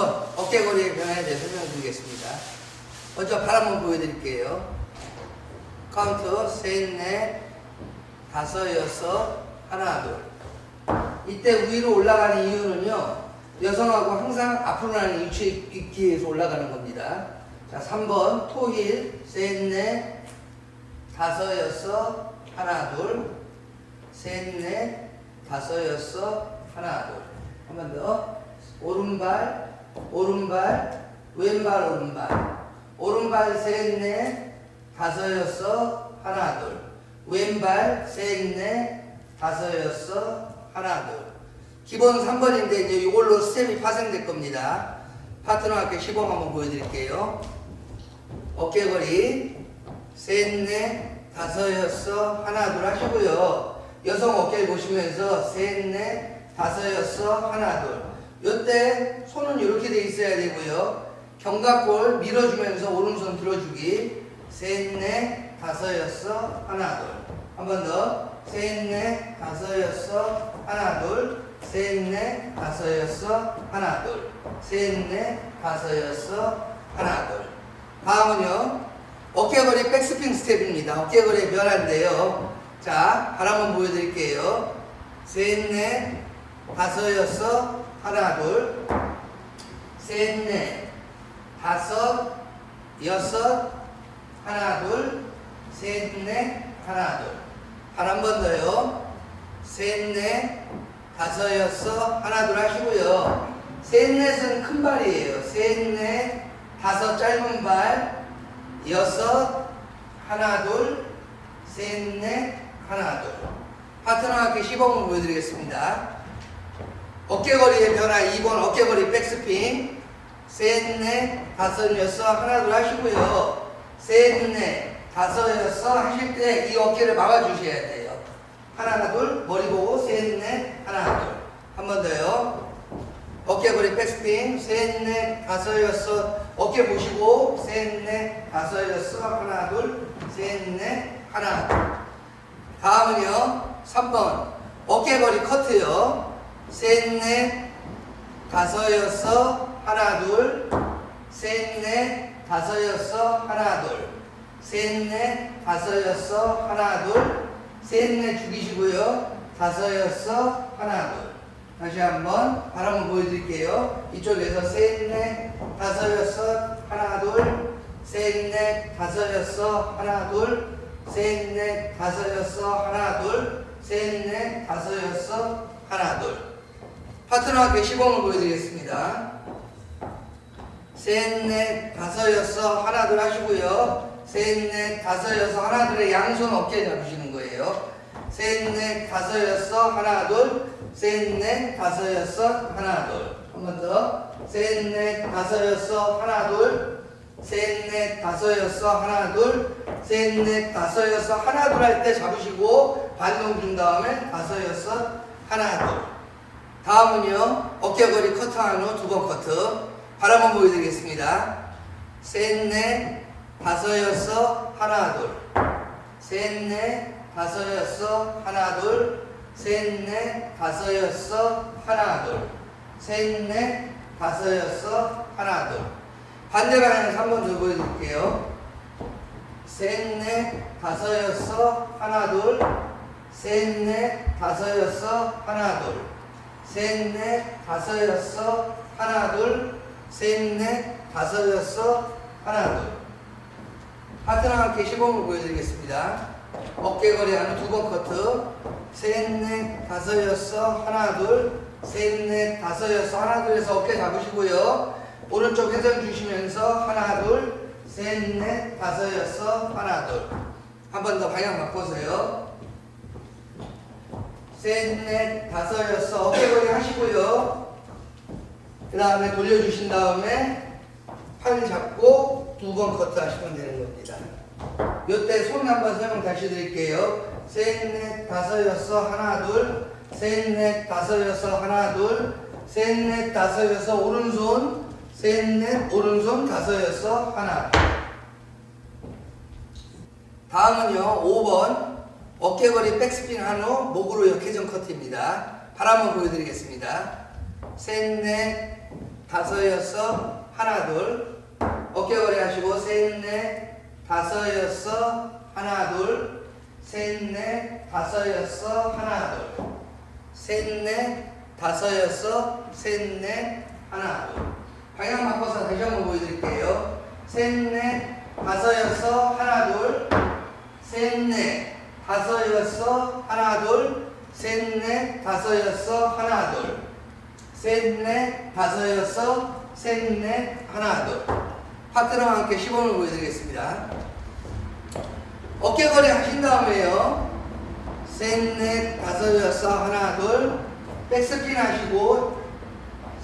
3번 어깨거리의 변화에 대해 설명드리겠습니다. 먼저 발 한번 보여드릴게요. 카운트 셋, 넷, 다섯, 여섯, 하나, 둘. 이때 위로 올라가는 이유는요. 여성하고 항상 앞으로 나는 위치에 있기 위해서 올라가는 겁니다. 자, 3번 토힐 셋, 넷, 다섯, 여섯, 하나, 둘. 셋, 넷, 다섯, 여섯, 하나, 둘. 한 번 더. 오른발, 오른발, 왼발, 오른발. 오른발 셋, 넷, 다섯, 여섯, 하나, 둘. 왼발 셋, 넷, 다섯, 여섯, 하나, 둘. 기본 3번인데 이제 이걸로 스텝이 파생될 겁니다. 파트너 학교 시범 한번 보여드릴게요. 어깨거리 셋, 넷, 다섯, 여섯, 하나, 둘 하시고요. 여성 어깨를 보시면서 셋, 넷, 다섯, 여섯, 하나, 둘. 요때 손은 이렇게 돼 있어야 되고요. 견갑골 밀어주면서 오른손 들어주기. 셋, 넷, 다섯, 여섯, 하나, 둘. 한 번 더. 셋, 넷, 다섯, 여섯, 하나, 둘. 셋, 넷, 다섯, 여섯, 하나, 둘. 셋, 넷, 다섯, 여섯, 하나, 둘. 다음은요. 어깨거리 백스핀 스텝입니다. 어깨거리 변화인데요. 자, 발 한번 보여드릴게요. 셋, 넷, 다섯, 여섯, 하나, 둘. 셋, 넷, 다섯, 여섯, 하나, 둘. 셋, 넷, 하나, 둘. 발 한 번 더요. 셋, 넷, 다섯, 여섯, 하나, 둘 하시고요. 셋, 넷은 큰 발이에요. 셋, 넷, 다섯 짧은 발, 여섯, 하나, 둘, 셋, 넷, 하나, 둘. 파트너학교 시범을 보여드리겠습니다. 어깨거리의 변화 2번 어깨거리 백스핀. 셋, 넷, 다섯, 여섯, 하나, 둘 하시고요. 셋, 넷, 다섯, 여섯 하실 때 이 어깨를 막아주셔야 돼요. 하나, 둘, 머리 보고 셋, 넷, 하나, 둘. 한 번 더요. 어깨거리 백스핀 셋, 넷, 다섯, 여섯 어깨 보시고 셋, 넷, 다섯, 여섯 하나, 둘, 셋, 넷, 하나, 둘. 다음은요 3번 어깨거리 커트요 셋, 넷, 다섯, 여섯 하나, 둘, 셋, 넷, 다섯, 여섯 하나, 둘, 셋, 넷, 다섯, 여섯 하나, 둘, 셋, 넷 죽이시고요. 다섯, 여섯 하나, 둘. 다시 한번 발 한번 보여드릴게요. 이쪽에서 셋, 넷, 다섯, 여섯, 하나, 둘, 셋, 넷, 다섯, 여섯, 하나, 둘, 셋, 넷, 다섯, 여섯, 하나, 둘, 셋, 넷, 다섯, 여섯, 하나, 둘. 파트너학교 시범을 보여드리겠습니다. 셋, 넷, 다섯, 여섯, 하나, 둘 하시고요. 셋, 넷, 다섯, 여섯, 하나, 둘에 양손 어깨 잡으시는 거예요. 셋, 넷, 다섯, 여섯, 하나, 둘, 셋, 넷, 다섯, 여섯, 하나, 둘. 한 번 더. 셋, 넷, 다섯, 여섯, 하나, 둘. 셋, 넷, 다섯, 여섯, 하나, 둘. 셋, 넷, 다섯, 여섯, 하나, 둘 할 때 잡으시고 반동 준 다음에 다섯, 여섯, 하나, 둘. 다음은요. 어깨거리 커트한 후 두 번 커트. 발 한번 보여드리겠습니다. 셋, 넷, 다섯, 여섯, 하나, 둘. 셋, 넷, 다섯, 여섯, 하나, 둘. 셋, 넷, 다섯, 여섯, 하나, 둘. 셋, 넷, 다섯, 여섯, 하나, 둘. 반대 방향에서 한번 더 보여드릴게요. 셋, 넷, 다섯, 여섯, 하나, 둘. 셋, 넷, 다섯, 여섯, 하나, 둘. 셋, 넷, 다섯, 여섯, 하나, 둘. 셋, 넷, 다섯, 여섯, 하나, 둘. 파트너 함께 시범을 보여드리겠습니다. 어깨거리 하는 두 번 커트. 셋, 넷, 다섯, 여섯, 하나, 둘. 셋, 넷, 다섯, 여섯, 하나, 둘 해서 어깨 잡으시고요. 오른쪽 회전 주시면서 하나, 둘. 셋, 넷, 다섯, 여섯, 하나, 둘. 한 번 더 방향 바꿔서요. 셋, 넷, 다섯, 여섯 어깨거리 하시고요. 그 다음에 돌려주신 다음에 팔 잡고 두 번 커트 하시면 되는 겁니다. 요때 손 한번 설명 다시 드릴게요. 셋, 넷, 다섯, 여섯, 하나, 둘. 셋, 넷, 다섯, 여섯, 하나, 둘. 셋, 넷, 다섯, 여섯, 오른손. 셋, 넷, 오른손, 다섯, 여섯, 하나. 다음은요, 5번. 어깨거리 백스핀 한후 목으로 역회전 커트입니다. 발 한번 보여드리겠습니다. 셋, 넷, 다섯, 여섯, 하나, 둘. 어깨거리 하시고, 셋, 넷, 다섯, 여섯, 하나, 둘. 셋, 넷, 다섯, 여섯, 하나, 둘. 셋, 넷, 다섯, 여섯, 셋, 넷, 하나, 둘. 방향 바꿔서 다시 한번 보여드릴게요. 셋, 넷, 다섯, 여섯, 하나, 둘. 셋, 넷, 다섯, 여섯, 하나, 둘. 셋, 넷, 다섯, 여섯, 하나, 둘. 셋, 넷, 다섯, 여섯, 셋, 넷, 하나, 둘. 파트너와 함께 시범을 보여드리겠습니다. 어깨거리 하신 다음에요. 셋, 넷, 다섯, 여섯, 하나, 둘. 백스핀 하시고,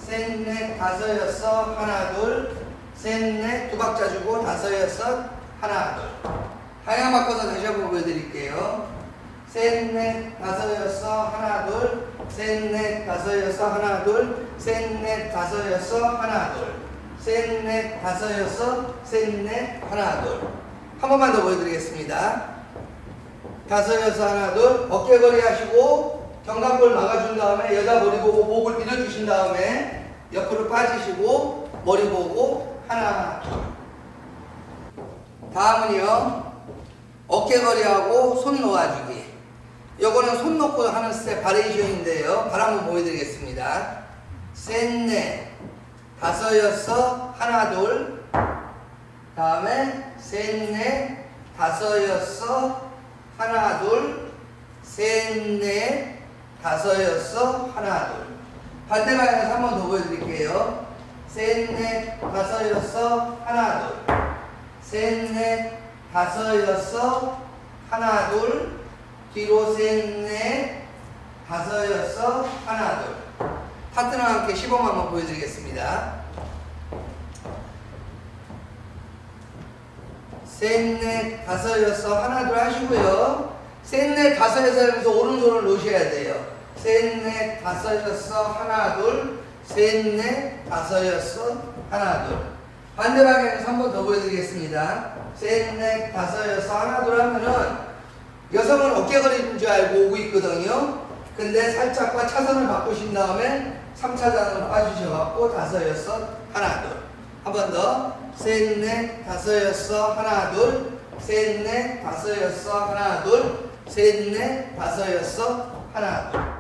셋, 넷, 다섯, 여섯, 하나, 둘. 셋, 넷, 두 박자 주고, 다섯, 여섯, 하나, 둘. 방향 바꿔서 다시 보여드릴게요. 셋, 넷, 다섯, 여섯, 하나, 둘. 셋, 넷, 다섯, 여섯, 하나, 둘. 셋, 넷, 다섯, 여섯, 하나, 둘. 셋, 넷, 다섯, 여섯, 셋, 넷, 하나, 둘. 한 번만 더 보여드리겠습니다. 다섯, 여섯, 하나, 둘. 어깨거리 하시고, 견갑골 막아준 다음에 여자 머리 보고 목을 밀어주신 다음에 옆으로 빠지시고, 머리 보고, 하나, 둘. 다음은요, 어깨거리하고 손 놓아주기. 요거는 손 놓고 하는 스텝 바레이션인데요. 발 한번 보여드리겠습니다. 셋, 넷, 다섯, 여섯, 하나, 둘. 다음에 셋, 넷, 다섯, 여섯, 하나, 둘. 셋, 넷, 다섯, 여섯, 하나, 둘. 반대 방향에서 한 번 더 보여드릴게요. 셋, 넷, 다섯, 여섯, 하나, 둘. 셋, 넷, 다섯, 여섯, 하나, 둘. 뒤로 셋, 넷, 다섯, 여섯, 하나, 둘. 파트너와 함께 시범 한번 보여드리겠습니다. 셋, 넷, 다섯, 여섯, 하나, 둘 하시고요. 셋, 넷, 다섯, 여섯 하면서 오른손을 놓으셔야 돼요. 셋, 넷, 다섯, 여섯, 하나, 둘. 셋, 넷, 다섯, 여섯, 하나, 둘. 반대 방향에서 한 번 더 보여드리겠습니다. 셋, 넷, 다섯, 여섯, 하나, 둘 하면은 여성은 어깨거리인 줄 알고 오고 있거든요. 근데 살짝과 차선을 바꾸신 다음에 3차전으로 빠지셔갖고 다섯, 여섯, 하나, 둘. 한 번 더. 셋, 넷, 다섯, 여섯, 하나, 둘. 셋, 넷, 다섯, 여섯, 하나, 둘. 셋, 넷, 다섯, 여섯, 하나, 둘.